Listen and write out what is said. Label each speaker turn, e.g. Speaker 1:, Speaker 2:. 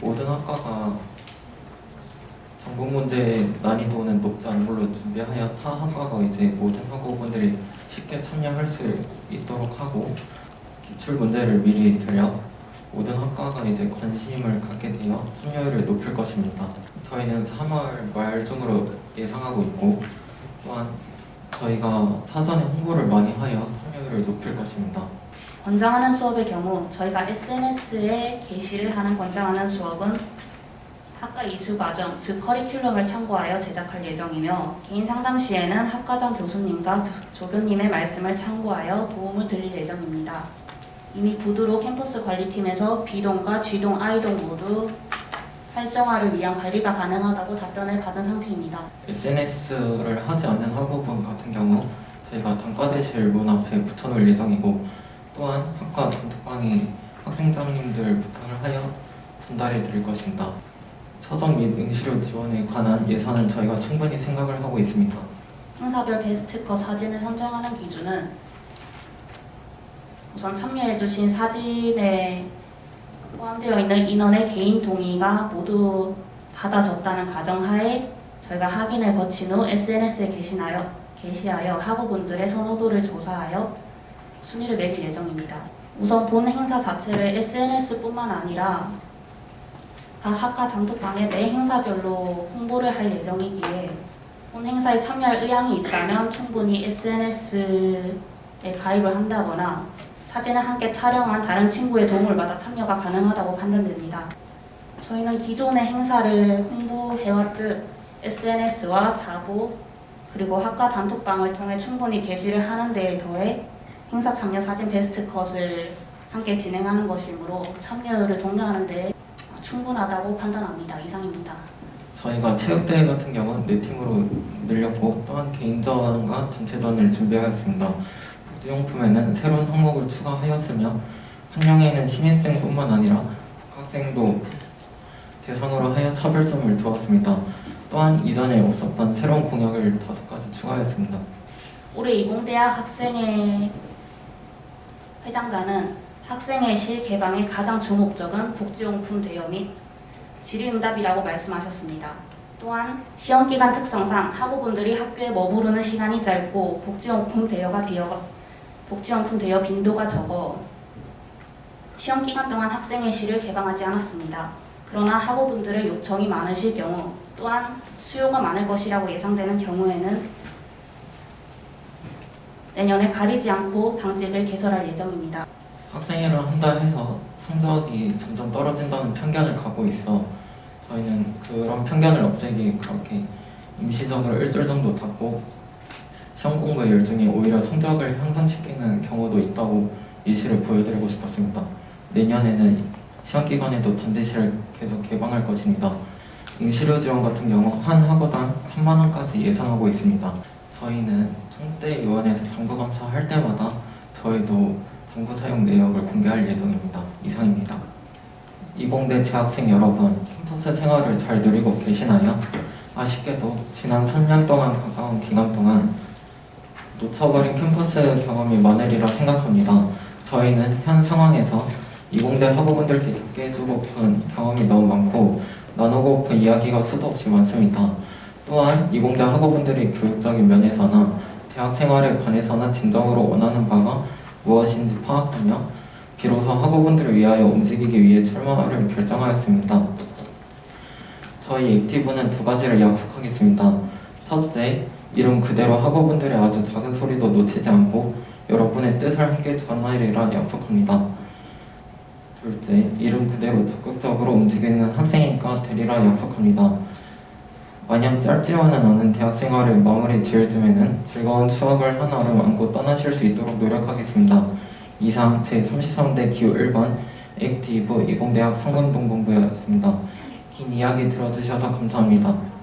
Speaker 1: 모든 학과가 전공 문제 난이도는 높지 않은 걸로 준비하여 타 학과가 이제 모든 학우분들이 쉽게 참여할 수 있도록 하고 기출 문제를 미리 드려 모든 학과가 이제 관심을 갖게 되어 참여율을 높일 것입니다. 저희는 3월 말 중으로 예상하고 있고 또한 저희가 사전에 홍보를 많이 하여 참여율을 높일 것입니다.
Speaker 2: 권장하는 수업의 경우 저희가 SNS에 게시를 하는 권장하는 수업은 학과 이수 과정, 즉 커리큘럼을 참고하여 제작할 예정이며 개인 상담 시에는 학과장 교수님과 교- 조교님의 말씀을 참고하여 도움을 드릴 예정입니다. 이미 구두로 캠퍼스 관리팀에서 B동과 G동, I동 모두 활성화를 위한 관리가 가능하다고 답변을 받은 상태입니다.
Speaker 1: SNS를 하지 않는 학우분 같은 경우 저희가 단과대실 문 앞에 붙여놓을 예정이고 또한 학과 단톡방이 학생장님들 부탁을 하여 전달해 드릴 것입니다. 서적 및 응시료 지원에 관한 예산은 저희가 충분히 생각을 하고 있습니다.
Speaker 2: 행사별 베스트컷 사진을 선정하는 기준은 우선 참여해주신 사진에 포함되어 있는 인원의 개인 동의가 모두 받아졌다는 가정하에 저희가 확인을 거친 후 SNS에 게시하여, 게시하여 학우분들의 선호도를 조사하여 순위를 매길 예정입니다. 우선 본 행사 자체를 SNS뿐만 아니라 각 학과 단톡방에 매 행사별로 홍보를 할 예정이기에 본 행사에 참여할 의향이 있다면 충분히 SNS에 가입을 한다거나 사진을 함께 촬영한 다른 친구의 도움을 받아 참여가 가능하다고 판단됩니다. 저희는 기존의 행사를 홍보해왔듯 SNS와 자부 그리고 학과 단톡방을 통해 충분히 게시를 하는 데에 더해 행사 참여 사진 베스트 컷을 함께 진행하는 것이므로 참여율을 독려하는 데 충분하다고 판단합니다. 이상입니다.
Speaker 1: 저희가 체육대회 같은 경우는 네 팀으로 늘렸고 또한 개인전과 단체전을 준비하였습니다. 복지용품에는 새로운 항목을 추가하였으며 한영에는 신입생뿐만 아니라 국학생도 대상으로 하여 차별점을 두었습니다. 또한 이전에 없었던 새로운 공약을 다섯 가지 추가하였습니다.
Speaker 2: 올해 이공대학 학생회 회장단은 학생회 실 개방의 가장 주 목적은 복지용품 대여 및 질의응답이라고 말씀하셨습니다. 또한 시험 기간 특성상 학우분들이 학교에 머무르는 시간이 짧고 복지용품 대여가 비어 복지용품 대여 빈도가 적어 시험 기간 동안 학생회 실을 개방하지 않았습니다. 그러나 학우분들의 요청이 많으실 경우 또한 수요가 많을 것이라고 예상되는 경우에는 내년에 가리지 않고 당직을 개설할 예정입니다.
Speaker 1: 학생회를 한다 해서 성적이 점점 떨어진다는 편견을 갖고 있어 저희는 그런 편견을 없애기 그렇게 임시적으로 일주일 정도 닫고 시험 공부에 열중해 오히려 성적을 향상시키는 경우도 있다고 예시를 보여드리고 싶었습니다. 내년에는 시험 기간에도 단대실을 계속 개방할 것입니다. 응시료 지원 같은 경우 한 학우당 3만 원까지 예상하고 있습니다. 저희는 총대 요원에서 정부 감사할 때마다 저희도 정부 사용 내역을 공개할 예정입니다. 이상입니다. 이공대 재학생 여러분, 캠퍼스 생활을 잘 누리고 계시나요? 아쉽게도 지난 3년 동안 가까운 기간 동안 놓쳐버린 캠퍼스 경험이 많으리라 생각합니다. 저희는 현 상황에서 이공대 학우분들께 겪게 해주고픈 경험이 너무 많고 나누고픈 이야기가 수도 없이 많습니다. 또한 이공대 학우분들이 교육적인 면에서나 대학 생활에 관해서나 진정으로 원하는 바가 무엇인지 파악하며 비로소 학우분들을 위하여 움직이기 위해 출마를 결정하였습니다. 저희 액티브는 두 가지를 약속하겠습니다. 첫째, 이름 그대로 학우분들의 아주 작은 소리도 놓치지 않고 여러분의 뜻을 함께 전하리라 약속합니다. 둘째, 이름 그대로 적극적으로 움직이는 학생이니까 되리라 약속합니다. 마냥 짧지만은 않은 대학 생활을 마무리 지을 즈음에는 즐거운 추억을 한아름 안고 떠나실 수 있도록 노력하겠습니다. 이상 제33대 기호 1번 액티브 이공대학 상근동본부였습니다. 긴 이야기 들어주셔서 감사합니다.